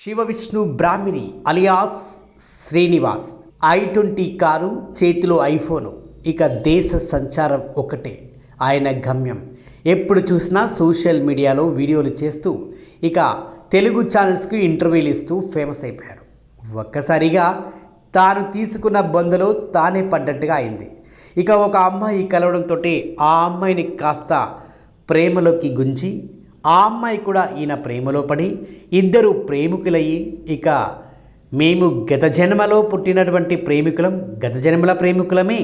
Shiva Vishnu Brahmini alias Srinivas. I twenty car చేతిలో iPhone. ఇక దేశ సంచారం ఒకటే. ఆయన గమ్యం. ఎప్పుడు చూసినా సోషల్ మీడియాలో వీడియోలు చేస్తూ ఇక తెలుగు ఛానల్స్కి ఇంటర్వ్యూలు ఇస్తూ ఫేమస్ అయిపోయారు. ఒక్కసారిగా తాను తీసుకున్న బొందలో తానే పడ్డట్టుగా అయింది. ఇక ఒక అమ్మాయి కలవడంతో ఆ అమ్మాయిని కాస్త ప్రేమలోకి గుంచి ఆ అమ్మాయి కూడా ఈయన ప్రేమలో పడి ఇద్దరు ప్రేమికులయ్యి ఇక మేము గత జన్మలో పుట్టినటువంటి ప్రేమికులం గత జన్మల ప్రేమికులమే.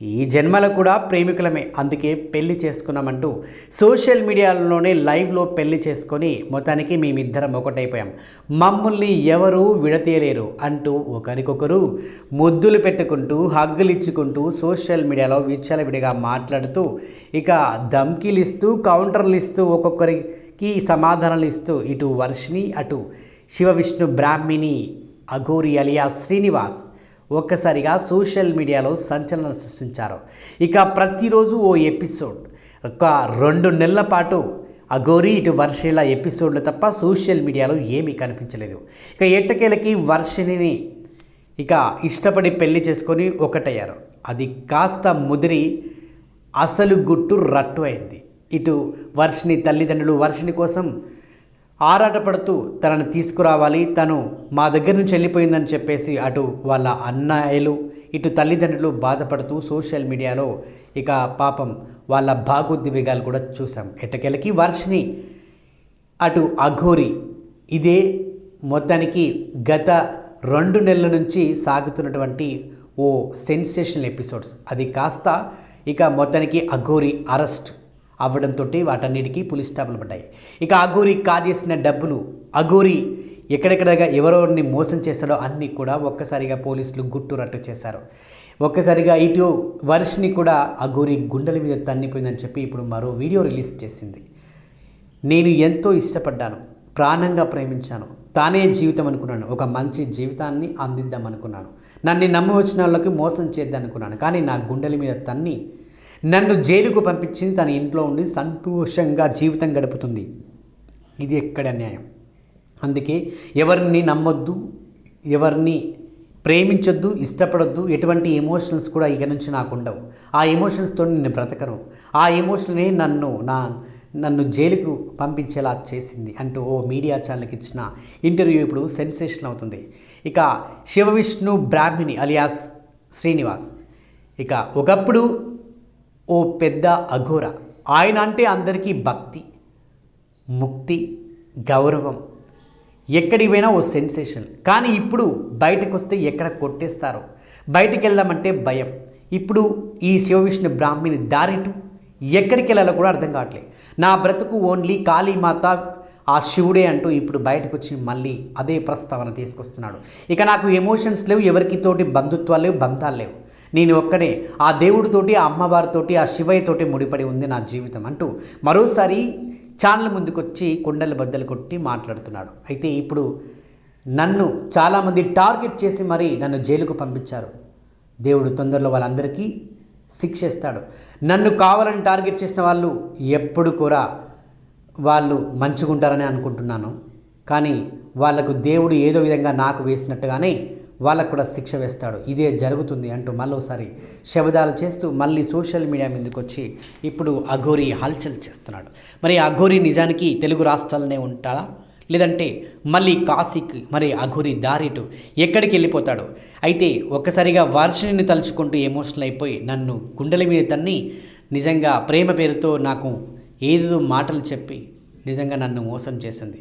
ఈ జన్మలో కూడా ప్రేమికులమే. అందుకే పెళ్ళి చేసుకున్నామంటూ సోషల్ మీడియాలోనే లైవ్లో పెళ్ళి చేసుకొని మొత్తానికి మేమిద్దరం ఒకటైపోయాం. మమ్మల్ని ఎవరూ విడతీయలేరు అంటూ ఒకరికొకరు ముద్దులు పెట్టుకుంటూ హగ్గులు ఇచ్చుకుంటూ సోషల్ మీడియాలో విచ్చలవిడిగా మాట్లాడుతూ ఇక ధమ్కీలు ఇస్తూ కౌంటర్లు ఇస్తూ ఒక్కొక్కరికి సమాధానాలు ఇస్తూ ఇటు వర్షిని అటు శివ విష్ణు బ్రాహ్మిణి అఘోరి అలియా శ్రీనివాస్ ఒక్కసారిగా సోషల్ మీడియాలో సంచలనం సృష్టించారు. ఇక ప్రతిరోజు ఓ ఎపిసోడ్. ఒక రెండు నెలల పాటు అఘోరి ఇటు వర్షిల ఎపిసోడ్లు తప్ప సోషల్ మీడియాలో ఏమీ కనిపించలేదు. ఇక ఎట్టకేలకి వర్షిని ఇక ఇష్టపడి పెళ్ళి చేసుకొని ఒకటయ్యారు. అది కాస్త ముదిరి అసలు గుట్టు రట్టు అయింది. ఇటు వర్షిని తల్లిదండ్రులు వర్షిని కోసం ఆరాటపడుతూ తనను తీసుకురావాలి. తను మా దగ్గర నుంచి వెళ్ళిపోయిందని చెప్పేసి అటు వాళ్ళ అన్నయ్యలు ఇటు తల్లిదండ్రులు బాధపడుతూ సోషల్ మీడియాలో ఇక పాపం వాళ్ళ భాగోద్వేగాలు కూడా చూసాం. ఎట్టకెళ్ళకి వర్షిని అటు అఘోరి ఇదే మొత్తానికి గత రెండు నెలల నుంచి సాగుతున్నటువంటి ఓ సెన్సేషనల్ ఎపిసోడ్స్. అది కాస్త ఇక మొత్తానికి అఘోరి అరెస్ట్ అవ్వడంతో వాటన్నిటికీ పులి స్టాపులు పడ్డాయి. ఇక అఘోరి కాజేసిన డబ్బులు అఘోరి ఎక్కడెక్కడగా ఎవరెవరిని మోసం చేశాడో అన్నీ కూడా ఒక్కసారిగా పోలీసులు గుట్టు రట్టు చేశారు. ఒక్కసారిగా ఇటు వర్షిని కూడా అఘోరి గుండెల మీద తన్నిపోయిందని చెప్పి ఇప్పుడు మరో వీడియో రిలీజ్ చేసింది. నేను ఎంతో ఇష్టపడ్డాను ప్రాణంగా ప్రేమించాను తానే జీవితం అనుకున్నాను ఒక మంచి జీవితాన్ని అందిద్దాం అనుకున్నాను. నన్ను నమ్మి వచ్చిన వాళ్ళకి మోసం చేద్దాం అనుకున్నాను కానీ నా గుండెల మీద తన్ని నన్ను జైలుకు పంపించింది తన ఇంట్లో ఉండి సంతోషంగా జీవితం గడుపుతుంది. ఇది ఎక్కడ న్యాయం? అందుకే ఎవరిని నమ్మొద్దు ఎవరిని ప్రేమించొద్దు ఇష్టపడొద్దు ఎటువంటి ఎమోషనల్స్ కూడా ఇక నుంచి నాకు ఉండవు. ఆ ఎమోషన్స్తో నేను బ్రతకను. ఆ ఎమోషన్నే నన్ను నా నన్ను జైలుకు పంపించేలా చేసింది అంటూ ఓ మీడియా ఛానల్కి ఇచ్చిన ఇంటర్వ్యూ ఇప్పుడు సెన్సేషన్ అవుతుంది. ఇక శివ విష్ణు బ్రాహ్మిణి అలియాస్ శ్రీనివాస్. ఇక ఒకప్పుడు ఓ పెద్ద అఘోర. ఆయన అంటే అందరికీ భక్తి ముక్తి గౌరవం. ఎక్కడికి పోయినా ఓ సెన్సేషన్. కానీ ఇప్పుడు బయటకు వస్తే ఎక్కడ కొట్టేస్తారో? బయటికి వెళ్దామంటే భయం. ఇప్పుడు ఈ శివవిష్ణు బ్రాహ్మిణి దారిటు? ఎక్కడికి వెళ్ళాలో కూడా అర్థం కావట్లేదు నా బ్రతుకు ఓన్లీ కాళీమాత ఆ శివుడే అంటూ ఇప్పుడు బయటకు వచ్చి మళ్ళీ అదే ప్రస్తావన తీసుకొస్తున్నాడు. ఇక నాకు ఎమోషన్స్ లేవు ఎవరికి తోటి బంధుత్వాలు లేవు బంధాలు లేవు. నేను ఒక్కడే. ఆ దేవుడితోటి ఆ అమ్మవారితోటి ఆ శివయ్యతోటి ముడిపడి ఉంది నా జీవితం అంటూ మరోసారి ఛానల్ ముందుకొచ్చి కుండలు బద్దలు కొట్టి మాట్లాడుతున్నాడు. అయితే ఇప్పుడు నన్ను చాలామంది టార్గెట్ చేసి మరీ నన్ను జైలుకు పంపించారు. దేవుడు తొందరలో వాళ్ళందరికీ శిక్షిస్తాడు. నన్ను కావాలని టార్గెట్ చేసిన వాళ్ళు ఎప్పుడు కూడా వాళ్ళు మంచుకుంటారని అనుకుంటున్నాను. కానీ వాళ్ళకు దేవుడు ఏదో విధంగా నాకు వేసినట్టుగానే వాళ్ళకు కూడా శిక్ష వేస్తాడు. ఇదే జరుగుతుంది అంటూ మరోసారి శబదాలు చేస్తూ మళ్ళీ సోషల్ మీడియా మీదకి వచ్చి ఇప్పుడు అఘోరి హల్చల్ చేస్తున్నాడు. మరి అఘోరి నిజానికి తెలుగు రాష్ట్రాలనే ఉంటాడా? లేదంటే మళ్ళీ కాశీకి మరి అఘోరి దారిటు ఎక్కడికి వెళ్ళిపోతాడు? అయితే ఒక్కసారిగా వర్షిని తలుచుకుంటూ ఎమోషనల్ అయిపోయి నన్ను గుండెల మీద తన్ని నిజంగా ప్రేమ పేరుతో నాకు ఏదో మాటలు చెప్పి నిజంగా నన్ను మోసం చేసింది.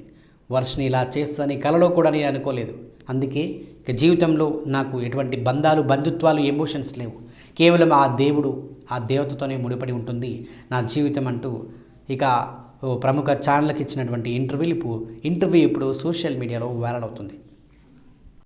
వర్షిని ఇలా చేస్తుందని కలలో కూడా నేను అనుకోలేదు. అందుకే ఇక జీవితంలో నాకు ఎటువంటి బంధాలు బంధుత్వాలు ఎమోషన్స్ లేవు. కేవలం ఆ దేవుడు ఆ దేవతతోనే ముడిపడి ఉంటుంది. నా జీవితం అంటూ ఇక ప్రముఖ ఛానల్కి ఇచ్చినటువంటి ఇంటర్వ్యూలు ఇప్పుడు ఇంటర్వ్యూ ఇప్పుడు సోషల్ మీడియాలో వైరల్ అవుతుంది.